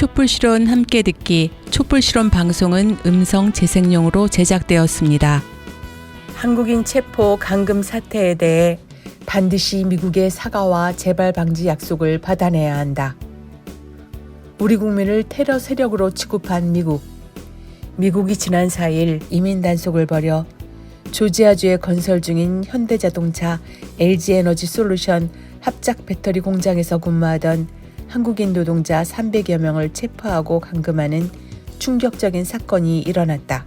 촛불 실현 함께 듣기 촛불 실현 방송은 음성 재생용으로 제작되었습니다. 한국인 체포 감금 사태에 대해 반드시 미국의 사과와 재발 방지 약속을 받아내야 한다. 우리 국민을 테러 세력으로 취급한 미국. 미국이 지난 4일 이민 단속을 벌여 조지아주에 건설 중인 현대자동차 LG에너지 솔루션 합작 배터리 공장에서 근무하던 한국인 노동자 300여 명을 체포하고 감금하는 충격적인 사건이 일어났다.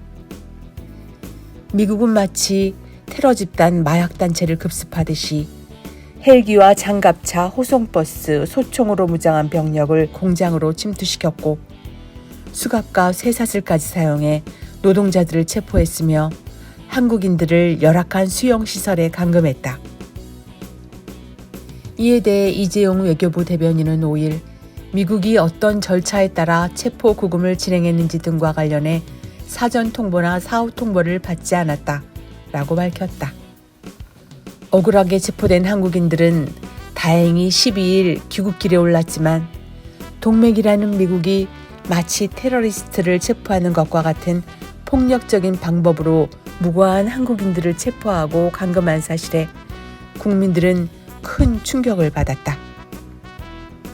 미국은 마치 테러 집단 마약 단체를 급습하듯이 헬기와 장갑차, 호송버스, 소총으로 무장한 병력을 공장으로 침투시켰고 수갑과 쇠사슬까지 사용해 노동자들을 체포했으며 한국인들을 열악한 수용 시설에 감금했다. 이에 대해 이재용 외교부 대변인은 5일 미국이 어떤 절차에 따라 체포 구금을 진행했는지 등과 관련해 사전 통보나 사후 통보를 받지 않았다. 라고 밝혔다. 억울하게 체포된 한국인들은 다행히 12일 귀국길에 올랐지만 동맹이라는 미국이 마치 테러리스트를 체포하는 것과 같은 폭력적인 방법으로 무고한 한국인들을 체포하고 감금한 사실에 국민들은 큰 충격을 받았다.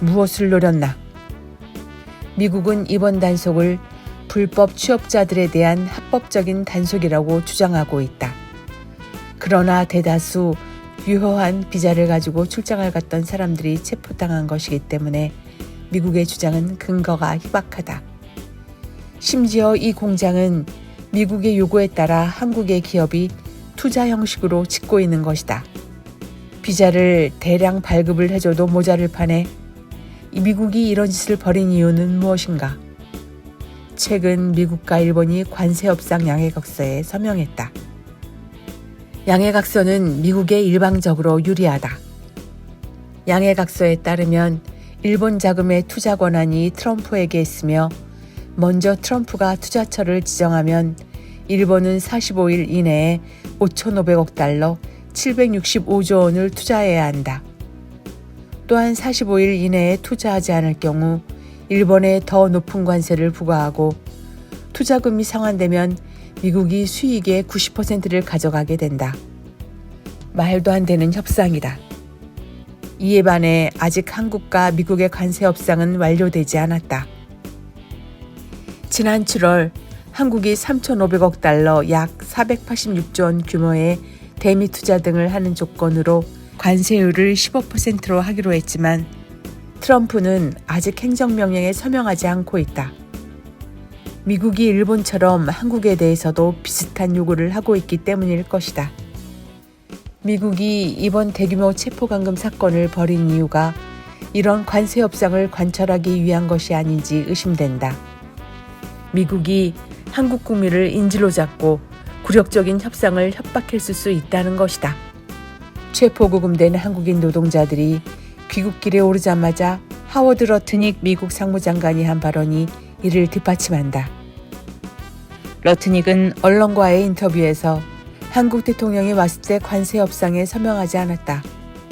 무엇을 노렸나? 미국은 이번 단속을 불법 취업자들에 대한 합법적인 단속이라고 주장하고 있다. 그러나 대다수 유효한 비자를 가지고 출장을 갔던 사람들이 체포당한 것이기 때문에 미국의 주장은 근거가 희박하다. 심지어 이 공장은 미국의 요구에 따라 한국의 기업이 투자 형식으로 짓고 있는 것이다. 비자를 대량 발급을 해줘도 모자를 판에 미국이 이런 짓을 벌인 이유는 무엇인가? 최근 미국과 일본이 관세 협상 양해각서에 서명했다. 양해각서는 미국에 일방적으로 유리하다. 양해각서에 따르면 일본 자금의 투자 권한이 트럼프에게 있으며 먼저 트럼프가 투자처를 지정하면 일본은 45일 이내에 5,500억 달러 765조 원을 투자해야 한다. 또한 45일 이내에 투자하지 않을 경우 일본에 더 높은 관세를 부과하고 투자금이 상환되면 미국이 수익의 90%를 가져가게 된다. 말도 안 되는 협상이다. 이에 반해 아직 한국과 미국의 관세 협상은 완료되지 않았다. 지난 7월 한국이 3,500억 달러 약 486조 원 규모의 대미 투자 등을 하는 조건으로 관세율을 15%로 하기로 했지만 트럼프는 아직 행정명령에 서명하지 않고 있다. 미국이 일본처럼 한국에 대해서도 비슷한 요구를 하고 있기 때문일 것이다. 미국이 이번 대규모 체포감금 사건을 벌인 이유가 이런 관세 협상을 관철하기 위한 것이 아닌지 의심된다. 미국이 한국 국민을 인질로 잡고 굴욕적인 협상을 협박했을 수 있다는 것이다. 체포구금된 한국인 노동자들이 귀국길에 오르자마자 하워드 러트닉 미국 상무장관이 한 발언이 이를 뒷받침한다. 러트닉은 언론과의 인터뷰에서 한국 대통령이 왔을 때 관세 협상에 서명하지 않았다.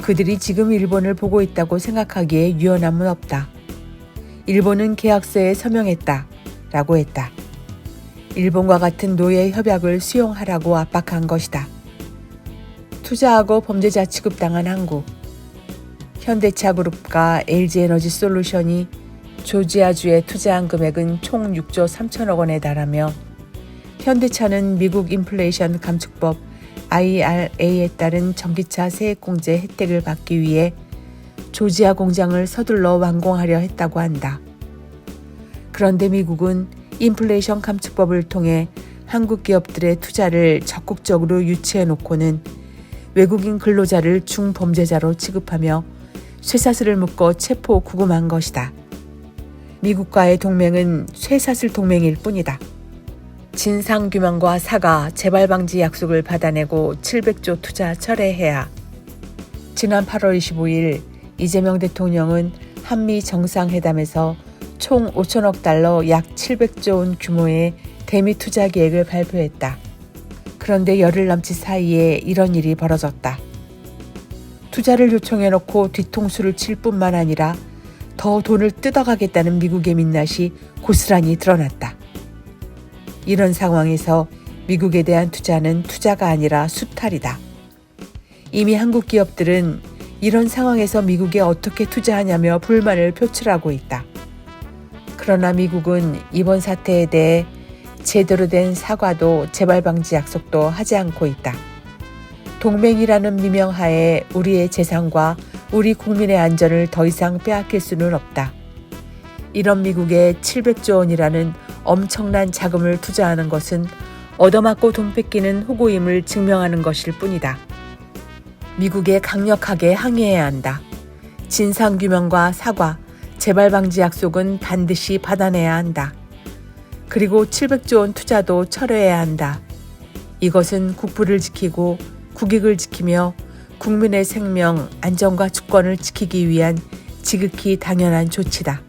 그들이 지금 일본을 보고 있다고 생각하기에 유연함은 없다. 일본은 계약서에 서명했다. 라고 했다. 일본과 같은 노예 협약을 수용하라고 압박한 것이다. 투자하고 범죄자 취급당한 한국. 현대차 그룹과 LG에너지 솔루션이 조지아주에 투자한 금액은 총 6조 3천억 원에 달하며 현대차는 미국 인플레이션 감축법 IRA에 따른 전기차 세액 공제 혜택을 받기 위해 조지아 공장을 서둘러 완공하려 했다고 한다. 그런데 미국은 인플레이션 감축법을 통해 한국 기업들의 투자를 적극적으로 유치해 놓고는 외국인 근로자를 중범죄자로 취급하며 쇠사슬을 묶어 체포 구금한 것이다. 미국과의 동맹은 쇠사슬 동맹일 뿐이다. 진상규명과 사과, 재발방지 약속을 받아내고 700조 투자 철회해야. 지난 8월 25일 이재명 대통령은 한미 정상회담에서 총 5천억 달러 약 700조 원 규모의 대미 투자 계획을 발표했다. 그런데 열흘 남짓 사이에 이런 일이 벌어졌다. 투자를 요청해놓고 뒤통수를 칠 뿐만 아니라 더 돈을 뜯어가겠다는 미국의 민낯이 고스란히 드러났다. 이런 상황에서 미국에 대한 투자는 투자가 아니라 수탈이다. 이미 한국 기업들은 이런 상황에서 미국에 어떻게 투자하냐며 불만을 표출하고 있다. 그러나 미국은 이번 사태에 대해 제대로 된 사과도 재발 방지 약속도 하지 않고 있다. 동맹이라는 미명하에 우리의 재산과 우리 국민의 안전을 더 이상 빼앗길 수는 없다. 이런 미국에 700조 원이라는 엄청난 자금을 투자하는 것은 얻어맞고 돈 뺏기는 호구임을 증명하는 것일 뿐이다. 미국에 강력하게 항의해야 한다. 진상규명과 사과, 재발 방지 약속은 반드시 받아내야 한다. 그리고 700조 원 투자도 철회해야 한다. 이것은 국부를 지키고 국익을 지키며 국민의 생명, 안전과 주권을 지키기 위한 지극히 당연한 조치다.